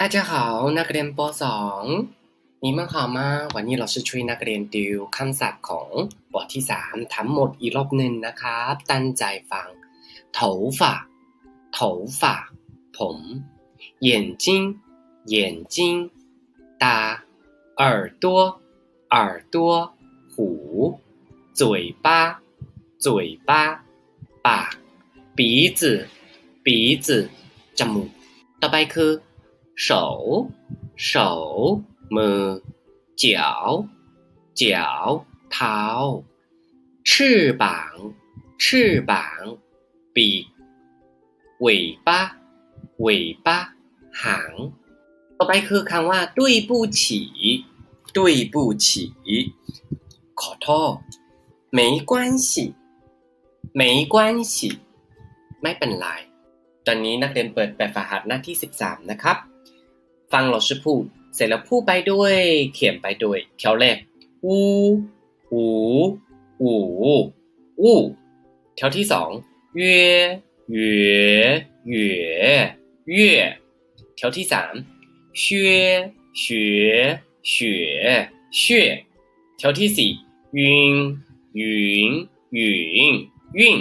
大家好นักเรียนป .2 นี่มันข่าวมาวันนี้เราจะช่วยนักเรียนดิวคำศัพท์ของบทที่ 3 ทั้งหมดอีกรอบหนึ่งนะครับตั้งใจฟัง头发头发ผม眼睛眼睛ตา耳朵耳朵หู嘴巴嘴巴ปาก鼻子鼻子จมูกต่อไปคือ 手手มือ脚脚เท้า翅膀翅膀ปีก尾巴尾巴หางต่อไปคือคำว่า对不起对不起ขอโทษ没关系没关系ไม่เป็นไร ตอนนี้นักเรียนเปิดแบบฝาหัดหน้าที่ 13 นะครับ ฟังเราชื่อพูด เสร็จแล้วพูดไปด้วย เขียนไปด้วยแถวแรกอูหูอูอูแถวที่สองเย่เย่เย่เย่แถวที่สามเช่เช่เช่เช่แถวที่สี่วินวินวินวิน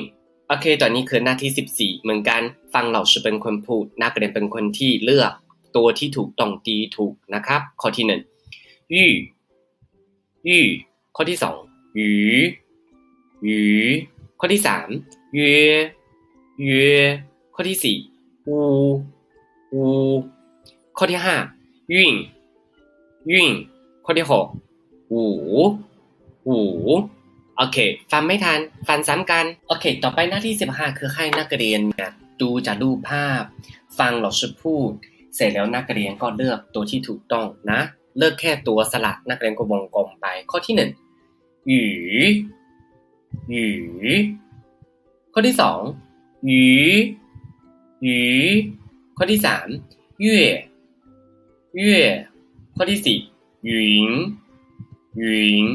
โอเคตอนนี้คือหน้าที่ 14 เหมือนกัน ฟังเราชื่อเป็นคนพูดนักเรียนเป็นคนที่เลือก ตัวที่ถูกต้องตีถูกนะครับ ข้อที่หนึ่งยู่ยู่ข้อที่สองหยูหยูข้อที่สามเย่เย่ข้อที่สี่อูอูข้อที่ห้าวิ่งวิ่งข้อที่หกหูหูโอเค ฟังไม่ทัน ฟังซ้ำกัน โอเค ต่อไปหน้าที่ 15 คือให้นักเรียนเนี่ยดูจากรูปภาพ ฟังเราชื่อพูด เสร็จแล้วนักเรียนก็เลือกตัวที่ถูกต้องนะ เลือกแค่ตัวสลักนักเรียนก็วงกลมไป ข้อที่หนึ่งหยูหยูข้อที่สองหยูหยูข้อที่สามเย่เย่ข้อที่สี่หยุนหยุน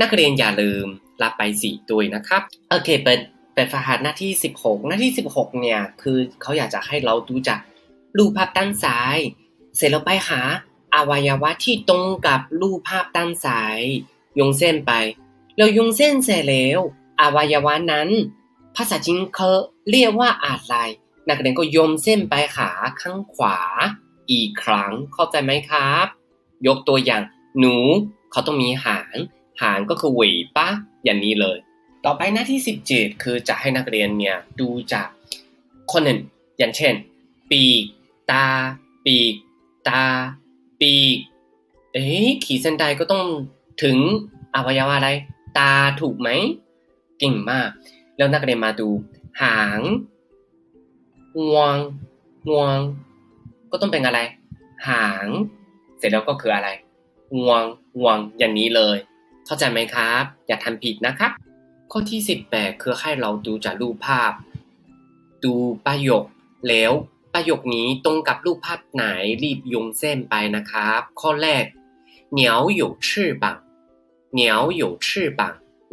นักเรียนอย่าลืมรับไปสี่ด้วนะครับ โอเคเป็นเป็นฟาหัสหน้าที่ 16 หน้าที่ 16 เนี่ย คือเขาอยากจะให้เราดูจาก รูปภาพด้านซ้าย เสร็จแล้วไปหาอวัยวะที่ตรงกับรูปภาพด้านซ้ายยงเส้นไปแล้วยงเส้นเสร็จแล้วอวัยวะนั้น ภาษาจีนเขาเรียกว่าอะไรนักเรียนก็ยงเส้นไปหาข้างขวา อีกครั้งเข้าใจไหมครับ ยกตัวอย่าง หนูเขาต้องมีหาง หางก็คือหวีปะอย่างนี้เลย ต่อไปหน้าที่ 17 คือจะให้นักเรียนเนี่ยดูจากคนอื่นอย่างเช่น ปีก ตา ปีก ตา ปีก เอ๊ะขีดเส้นใดก็ต้องถึงอวัยวะอะไร ตาถูกไหมเก่งมาก แล้วนักเรียนมาดู หางงวงงวง ก็ต้องเป็นอะไร หาง เสร็จแล้วก็คืออะไรงวงงวงอย่างนี้เลย เข้าใจไหมครับ อย่าทำผิดนะครับ ข้อที่ 18 คือให้เราดูจากรูปภาพ ดูประโยคแล้ว ประโยคนี้ตรงกับรูปภาพไหนรีบยงเส้นไปนะครับ ข้อแรกเหนียวอนียวอ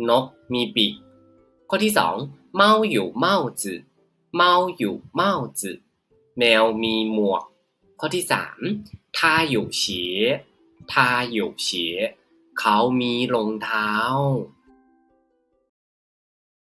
นกมีปีกข้อที่สอง猫有帽子猫有帽子แมวมีหมวก ข้อที่สาม他有鞋他有鞋เขามีรองเท้า